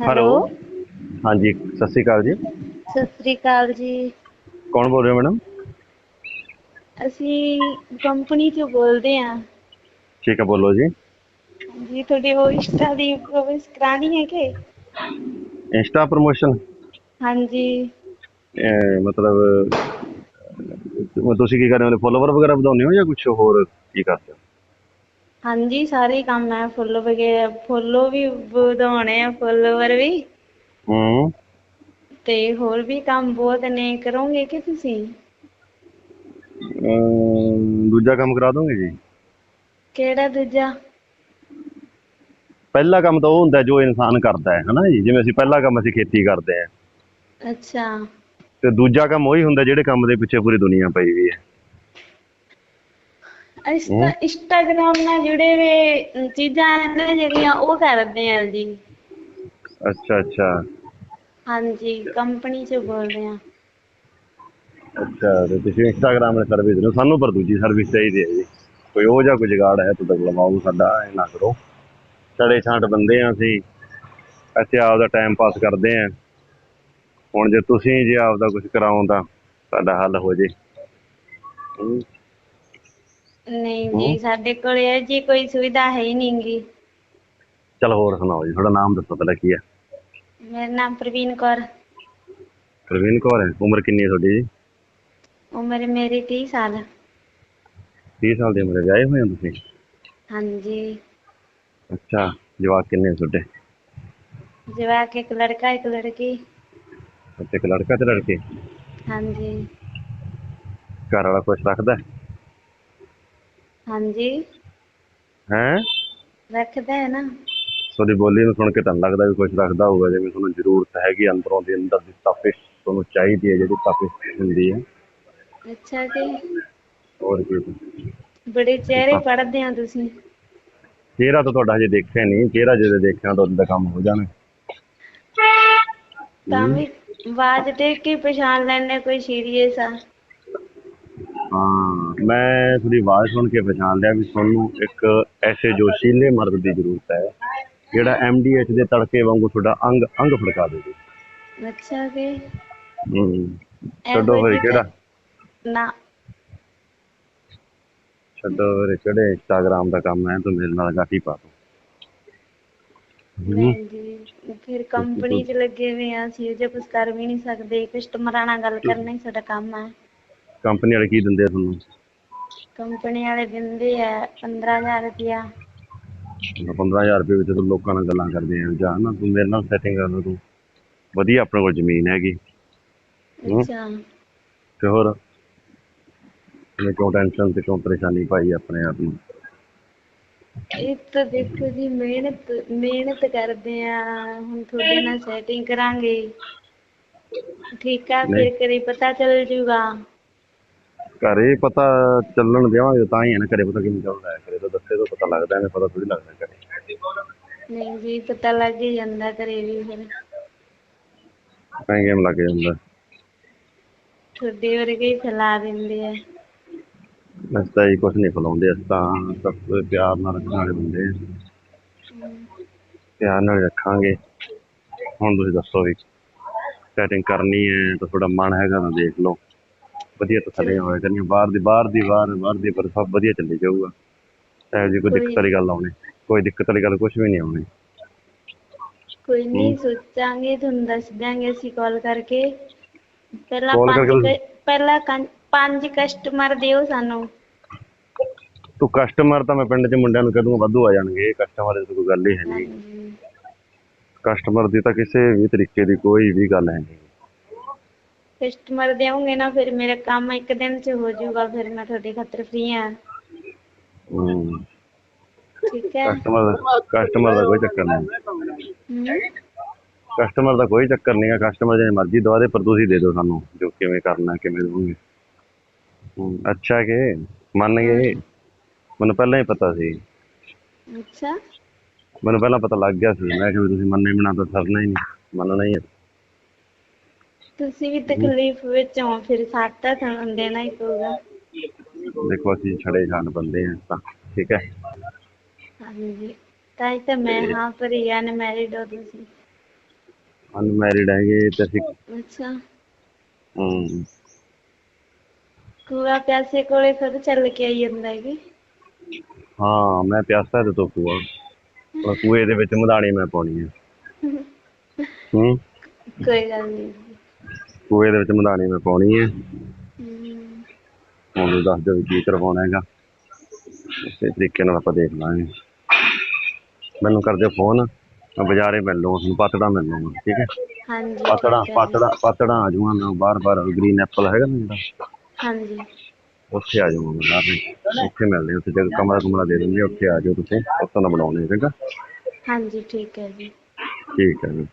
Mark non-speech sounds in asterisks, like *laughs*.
Hello. ਹਾਂਜੀ ਸਤਿ ਸ਼੍ਰੀ ਅਕਾਲ ਜੀ। ਸਤਿ ਸ੍ਰੀ ਅਕਾਲ ਜੀ। ਕੌਣ ਬੋਲ ਰਹੇ ਹੋ ਮੈਡਮ? ਅਸੀਂ ਕੰਪਨੀ ਚੋਂ ਬੋਲਦੇ ਹਾਂ। ਠੀਕ ਹੈ ਬੋਲੋ ਜੀ। ਜੀ ਤੁਹਾਡੀ ਉਹ ਇੰਸਟਾ ਦੀ ਪ੍ਰੋਮਿਸ ਕਰਾਣੀ ਹੈ ਕਿ? Insta promotion? ਹਾਂਜੀ। ਮਤਲਬ ਤੁਸੀਂ ਕੀ ਕਰ ਰਹੇ ਹੋ? ਫੋਲੋਵਰ ਵਗੈਰਾ ਵਧਾਉਂਦੇ ਹੋ ਜਾਂ ਕੁਝ ਹੋਰ ਕੀ ਕਰਦੇ ਹੋ? ਹਾਂਜੀ ਸਾਰੇ ਹੀ ਕੰਮ ਹੈ ਫੁੱਲ ਵਗੈਰਾ ਫੁੱਲੋ ਵੀ ਵਧਾਉਣੇ ਆ ਫੋਲੋਵਰ ਵੀ। ਹੂੰ। ਤੇ ਹੋਰ ਵੀ ਕੰਮ ਬਹੁਤ ਨੇ ਕਰੋਗੇ ਕਿ ਤੁਸੀਂ? ਅਮ, ਦੂਜਾ ਕੰਮ ਕਰਾ ਦੋਗੇ ਜੀ? ਕਿਹੜਾ ਦੂਜਾ? ਪਹਿਲਾ ਕੰਮ ਤਾਂ ਉਹ ਹੁੰਦਾ ਜੋ ਇਨਸਾਨ ਕਰਦਾ ਹੈ ਹਨਾ ਜੀ? ਜਿਵੇਂ ਅਸੀਂ ਪਹਿਲਾ ਕੰਮ ਅਸੀਂ ਖੇਤੀ ਕਰਦੇ ਹਾਂ। ਅੱਛਾ। ਤੇ ਦੂਜਾ ਕੰਮ ਉਹੀ ਹੁੰਦਾ ਜਿਹੜੇ ਕੰਮ ਦੇ ਪਿੱਛੇ ਪੂਰੀ ਦੁਨੀਆ ਪਈ ਹੋਈ ਹੈ। ਇੰਸਟਾ ਇੰਸਟਾਗ੍ਰਾਮ ਨਾਲ ਜੁੜੇ ਹੋਏ ਚੀਜ਼ਾਂ ਨੇ ਜਿਹੜੀਆਂ ਉਹ ਕਰਦੇ ਆ ਜੀ। ਅੱਛਾ ਅੱਛਾ। ਹਾਂਜੀ ਕੰਪਨੀ ਚੋਂ ਬੋਲਦੇ ਆ। ਅੱਛਾ ਤੇ ਤੁਸੀਂ ਇੰਸਟਾਗ੍ਰਾਮ ਤੇ ਸਰਵਿਸ ਦਿਓ। ਸਾਨੂੰ ਪਰ ਦੂਜੀ ਸਰਵਿਸ ਚਾਹੀਦੀ ਹੈ ਜੀ। ਕੋਈ ਉਹ ਜਿਹਾ ਕੋਈ ਜੁਗਾੜ ਹੈ ਤਾਂ ਲਵਾਓ ਸਾਡਾ ਇਹ ਨਾ ਕਰੋ। ਛੜੇ ਛਾਂਟ ਬੰਦੇ ਆ ਅਸੀਂ। ਅਸੀਂ ਆਪਦਾ ਟਾਈਮ ਪਾਸ ਕਰਦੇ ਆ। ਹੁਣ ਜੇ ਤੁਸੀਂ ਜੇ ਆਪਦਾ ਕੁਝ ਕਰਾਓ ਤਾਂ ਸਾਡਾ ਹੱਲ ਹੋ ਜੇ। ਨਹੀਂ ਜੀ ਸਾਡੇ ਕੋਲ ਇਹ ਜੀ ਕੋਈ ਸੁਵਿਧਾ ਹੈ ਹੀ ਚਲ ਹੋਰ ਸੁਣਾਓ ਜੀ ਤੁਹਾਡਾ ਨਾਮ ਦੱਸੋ ਪਹਿਲਾਂ ਕੀ ਹੈ? ਮੇਰਾ ਨਾਮ ਪ੍ਰਵੀਨ ਕੌਰ। ਪ੍ਰਵੀਨ ਕੌਰ ਹੈ ਉਮਰ ਕਿੰਨੀ ਹੈ ਤੁਹਾਡੀ ਜੀ? ਉਮਰ ਮੇਰੀ 30 ਸਾਲ। 30 ਸਾਲ ਦੀ ਉਮਰ ਹੈ ਵਿਆਹੇ ਹੋਏ ਹੋ ਤੁਸੀਂ? ਹਾਂਜੀ। ਅੱਛਾ ਜਵਾਕ ਕਿੰਨੇ ਹੈ ਤੁਹਾਡੇ? ਜਵਾਕ ਇੱਕ ਲੜਕਾ ਇੱਕ ਲੜਕੀ। ਅੱਛਾ ਇੱਕ ਲੜਕਾ ਤੇ ਲੜਕੀ? ਹਾਂਜੀ। ਘਰ ਵਾਲਾ ਕੁਛ ਰੱਖਦਾ ਹਾਂਜੀ। ਹੈ? ਰੱਖਦਾ ਹੈ ਨਾ। ਤੁਹਾਡੀ ਬੋਲੀ ਨੂੰ ਸੁਣ ਕੇ ਤਾਂ ਲੱਗਦਾ ਵੀ ਕੁਝ ਰੱਖਦਾ ਹੋਊਗਾ ਜਿਵੇਂ ਤੁਹਾਨੂੰ ਜ਼ਰੂਰਤ ਹੈਗੀ ਅੰਦਰੋਂ ਦੇ ਅੰਦਰ ਦੀ ਤਪਿਸ਼ ਤੁਹਾਨੂੰ ਚਾਹੀਦੀ ਹੈ ਜਿਹੜੀ ਤਪਿਸ਼ ਹੁੰਦੀ ਹੈ। ਅੱਛਾ ਜੀ। ਹੋਰ ਕੀ? ਬੜੇ ਚਿਹਰੇ ਪੜ੍ਹਦੇ ਆ ਤੁਸੀਂ। ਚਿਹਰਾ ਤਾਂ ਤੁਹਾਡਾ ਹਜੇ ਦੇਖਿਆ ਨਹੀਂ ਚਿਹਰਾ ਜਦੋਂ ਦੇਖਿਆ ਤਾਂ ਉਹਦਾ ਕੰਮ ਹੋ ਜਾਣਾ। ਤਾਂ ਵੀ ਆਵਾਜ਼ ਦੇਖ ਕੇ ਪਛਾਣ ਲੈਣੇ ਕੋਈ ਸੀਰੀਅਸ ਆ। ਹਾਂ। ਮੈਂ ਤੁਹਾਡੀ ਆਵਾਜ਼ ਸੁਣ ਕੇ ਪਛਾਣ ਲਿਆ ਵੀ ਤੁਹਾਨੂੰ ਇੱਕ ਐਸੇ ਜੋਸ਼ੀਲੇ ਮਰਦ ਦੀ ਜ਼ਰੂਰਤ ਹੈ ਜਿਹੜਾ ਐਮਡੀਐਚ ਦੇ ਤੜਕੇ ਵਾਂਗੂ ਤੁਹਾਡਾ ਅੰਗ ਅੰਗ ਫੜਕਾ ਦੇਵੇ। ਅੱਛਾ ਜੀ। ਹੂੰ ਛੱਡੋ ਫਿਰ ਕਿਹੜਾ? ਨਾ। ਛੱਡੋ ਫਿਰ ਕਿਹੜੇ ਇੰਸਟਾਗ੍ਰਾਮ ਦਾ ਕੰਮ ਹੈ ਤੂੰ ਮੇਰੇ ਨਾਲ ਗਾਟੀ ਪਾ ਤੂੰ। ਨਹੀਂ ਜੀ ਫਿਰ ਕੰਪਨੀ 'ਚ ਲੱਗੇ ਹੋਏ ਆ ਅਸੀਂ ਜੇ ਕੁਝ ਕਰ ਵੀ ਨਹੀਂ ਸਕਦੇ ਕਸਟਮਰਾਂ ਨਾਲ ਗੱਲ ਕਰਨਾ ਹੀ ਸਾਡਾ ਕੰਮ ਹੈ। ਕੰਪਨੀ ਵਾਲੇ ਕੀ ਦਿੰਦੇ ਆ ਤੁਹਾਨੂੰ? ਕੰਪਨੀ ਵਾਲੇ ਦਿੰਦੇ ਆ 15000 ਰੁਪਇਆ। 15000 ਰੁਪਏ ਵਿੱਚ ਤੂੰ ਲੋਕਾਂ ਨਾਲ ਗੱਲਾਂ ਕਰਦੇ ਆ ਜਾ ਨਾ ਤੂੰ ਮੇਰੇ ਨਾਲ ਸੈਟਿੰਗ ਕਰ ਲੈ ਤੂੰ। ਵਧੀਆ ਆਪਣੇ ਕੋਲ ਜ਼ਮੀਨ ਹੈਗੀ। ਅੱਛਾ। ਤੇ ਹੋਰ? ਮੈਂ ਕਿਉਂ ਟੈਨਸ਼ਨ ਤੇ ਕਿਉਂ ਪਰੇਸ਼ਾਨੀ ਪਾਈ ਆਪਣੇ ਆਪ ਨੂੰ? ਇਹ ਤਾਂ ਦੇਖੋ ਜੀ ਮਿਹਨਤ ਮਿਹਨਤ ਕਰਦੇ ਆ। ਹੁਣ ਤੁਹਾਡੇ ਨਾਲ ਸੈਟਿੰਗ ਕਰਾਂਗੇ। ਠੀਕ ਆ ਫਿਰ ਨਹੀਂ। ਕਰੀ ਪਤਾ ਚੱਲ ਜੂਗਾ। ਘਰੇ ਪਤਾ ਚੱਲਣ ਦੇਵਾਂਗੇ ਤਾਂ ਹੀ ਹੈ ਨਾ ਘਰੇ ਪਤਾ ਕਿਵੇਂ ਚੱਲਦਾ ਹੈ ਘਰੇ ਤਾਂ ਦੱਸੇ ਤੋਂ ਪਤਾ ਲੱਗਦਾ ਐਵੇਂ ਪਤਾ ਥੋੜੀ ਲੱਗਦਾ ਘਰੇ। ਨਹੀਂ ਜੀ ਪਤਾ ਲੱਗ ਹੀ ਜਾਂਦਾ ਘਰੇ ਵੀ ਫਿਰ। ਐਂ ਗੇਮ ਲੱਗ ਜਾਂਦਾ? ਤੁਹਾਡੇ ਵਰਗੇ ਹੀ ਫੈਲਾ ਦਿੰਦੇ ਆ। ਅਸੀਂ ਤਾਂ ਜੀ ਕੁਛ ਨਹੀਂ ਫਲਾਉਂਦੇ ਅਸੀਂ ਤਾਂ ਸਭ ਪਿਆਰ ਨਾਲ ਰੱਖਣ ਵਾਲੇ ਬੰਦੇ ਹਾਂ ਪਿਆਰ ਨਾਲ ਰੱਖਾਂਗੇ। ਹੁਣ ਤੁਸੀਂ ਦੱਸੋ ਵੀ ਸੈਟਿੰਗ ਕਰਨੀ ਹੈ ਤਾਂ ਤੁਹਾਡਾ ਮਨ ਹੈਗਾ ਤਾਂ ਦੇਖ ਲਓ। ਵਧੀਆ ਤਸੱਲੀਆਂ ਹੋਇਆ ਕਰਨੀਆਂ ਬਾਹਰ ਦੀ ਬਾਹਰ ਦੀ ਬਾਹਰ ਬਾਹਰ ਦੀ ਪਰ ਸਭ ਵਧੀਆ ਚੱਲੀ ਜਾਊਗਾ। ਇਹੋ ਜਿਹੀ ਕੋਈ ਦਿੱਕਤ ਵਾਲੀ ਗੱਲ ਆਉਣੀ। ਕੋਈ ਦਿੱਕਤ ਵਾਲੀ ਗੱਲ ਕੁਝ ਵੀ ਨਹੀਂ ਆਉਣੀ। ਕੋਈ ਨਹੀਂ ਸੋਚਾਂਗੇ ਤੁਹਾਨੂੰ ਦੱਸ ਦਿਆਂਗੇ ਅਸੀਂ ਕਾਲ ਕਰਕੇ। ਪਹਿਲਾਂ Call ਪੰਜ ਕਰਕੇ ਕ- ਪਹਿਲਾਂ ਕੰ- ਪੰਜ ਕਸਟਮਰ ਦਿਓ ਸਾਨੂੰ। ਤੂੰ ਕਸਟਮਰ ਤਾਂ ਮੈਂ ਪਿੰਡ 'ਚ ਮੁੰਡਿਆਂ ਨੂੰ ਕਹਿ ਦੂੰਗਾ ਵਾਧੂ ਆ ਜਾਣਗੇ। ਕਸਟਮਰ ਦੀ ਤਾਂ ਕੋਈ ਗੱਲ ਹੀ ਹੈ ਨਹੀਂ ਕਸਟਮਰ ਦੀ ਤਾਂ ਕਿਸੇ ਵੀ ਤਰੀਕੇ ਦੀ ਕੋਈ ਵੀ ਗੱਲ ਹੈ ਨਹੀਂ ਕਸਟਮਰ ਦੇਵੋਗੇ ਨਾ ਫਿਰ ਮੇਰਾ ਕੰਮ ਇੱਕ ਦਿਨ 'ਚ ਹੋ ਜਾਊਗਾ ਫਿਰ ਮੈਂ ਤੁਹਾਡੇ ਖਾਤਰ ਫ੍ਰੀ ਆ ਹੂੰ। ਠੀਕ ਹੈ। ਕਸਟਮਰ ਦਾ ਕਸਟਮਰ ਦਾ ਕੋਈ ਚੱਕਰ ਨਹੀਂ। ਕਸਟਮਰ ਦਾ ਕੋਈ ਚੱਕਰ ਨਹੀਂ ਹੈ ਕਸਟਮਰ ਜੇ ਮਰਜ਼ੀ ਦਵਾ ਦੇ ਪਰ ਤੁਸੀਂ ਦੇ ਦਿਓ ਸਾਨੂੰ ਜੋ ਕਿਵੇਂ ਕਰਨਾ ਕਿਵੇਂ ਦੋਗੇ ਅੱਛਾ ਕਿ ਮੰਨ ਗਏ? ਮੈਨੂੰ ਪਹਿਲਾਂ ਹੀ ਪਤਾ ਸੀ। ਅੱਛਾ। ਮੈਨੂੰ ਪਹਿਲਾਂ ਪਤਾ ਲੱਗ ਗਿਆ ਸੀ। ਮੈਂ ਕਿਹਾ ਵੀ ਤੁਸੀਂ ਮੰਨੇ ਬਿਨਾਂ ਤਾਂ ਸਰਨਾ ਹੀ ਨਹੀਂ ਮੰਨਣਾ ਹੀ ਹੈ। ਤੁਸੀਂ ਵੀ ਤਕਲੀਫ ਵਿੱਚ ਹੋ ਫਿਰ ਸਾਥ ਤਾਂ ਤੁਹਾਨੂੰ ਦੇਣਾ ਹੀ ਪਊਗਾ। ਦੇਖੋ ਅਸੀਂ ਛੜੇ ਛਾਣ ਬੰਦੇ ਹਾਂ ਤਾਂ ਠੀਕ ਹੈ? ਹਾਂਜੀ ਤਾਂ ਹੀ ਤਾਂ ਮੈਂ ਹਾਂ ਭਰੀ ਅਨਮੈਰਿਡ ਹੋ ਤੁਸੀਂ। ਅਨਮੈਰਿਡ ਹੈਗੇ ਤੇ ਅਸੀਂ ਅੱਛਾ। ਹਮ, ਕੂਆ ਪਿਆਸੇ ਕੋਲੇ ਫਿਰ ਚੱਲ ਕੇ ਆਈ ਜਾਂਦਾ ਹੈਗੀ? ਹਾਂ ਮੈਂ ਪਿਆਸਾ ਤੇ ਤੋਂ ਕੂਆ ਹੁਣ ਕੂਏ ਦੇ ਵਿੱਚ ਮਧਾਣੀ ਮੈਂ ਪਾਉਣੀ ਹੈ *laughs* ਹੂੰ ਕੋਈ ਗੱਲ ਨਹੀਂ ਕੂਏ ਦੇ ਵਿੱਚ ਮਧਾਣੀ ਮੈਂ ਪਾਉਣੀ ਹੈ ਹੁਣ ਦੱਸ ਦਿਓ ਵੀ ਕੀ ਕਰਵਾਉਣਾ ਹੈਗਾ। ਇਸੇ ਤਰੀਕੇ ਨਾਲ ਆਪਾਂ ਦੇਖ ਲਾਂਗੇ। ਮੈਨੂੰ ਕਰ ਦਿਓ ਫੋਨ। ਮੈਂ ਬਾਜ਼ਾਰੇ ਮਿਲ ਲਵਾਂ ਤੁਹਾਨੂੰ ਪਾਤੜਾ ਮਿਲ ਲਵਾਂ ਠੀਕ ਹੈ? ਹਾਂਜੀ ਪਾਤੜਾ ਠੀਕ ਹੈ। ਪਾਤੜਾ ਪਾਤੜਾ ਆ ਜਾਊਂਗਾ ਮੈਂ ਬਾਰ ਬਾਰ ਗ੍ਰੀਨ ਐਪਲ ਹੈਗਾ ਨਾ ਜਿਹੜਾ। ਹਾਂਜੀ। ਉੱਥੇ ਆ ਜਾਊਂਗਾ ਮੈਂ ਬਾਹਰ। ਉੱਥੇ ਮਿਲਦੇ ਹਾਂ, ਉੱਥੇ ਜਗ੍ਹਾ ਕਮਰਾ ਕੁਮਰਾ ਦੇ ਦਿੰਦੇ ਉੱਥੇ ਆ ਜਾਓ ਤੁਸੀਂ ਉੱਥੋਂ ਦਾ ਬਣਾਉਣੇ ਹੈਗਾ ਹਾਂਜੀ ਠੀਕ ਹੈ ਜੀ। ਠੀਕ ਹੈ ਜੀ।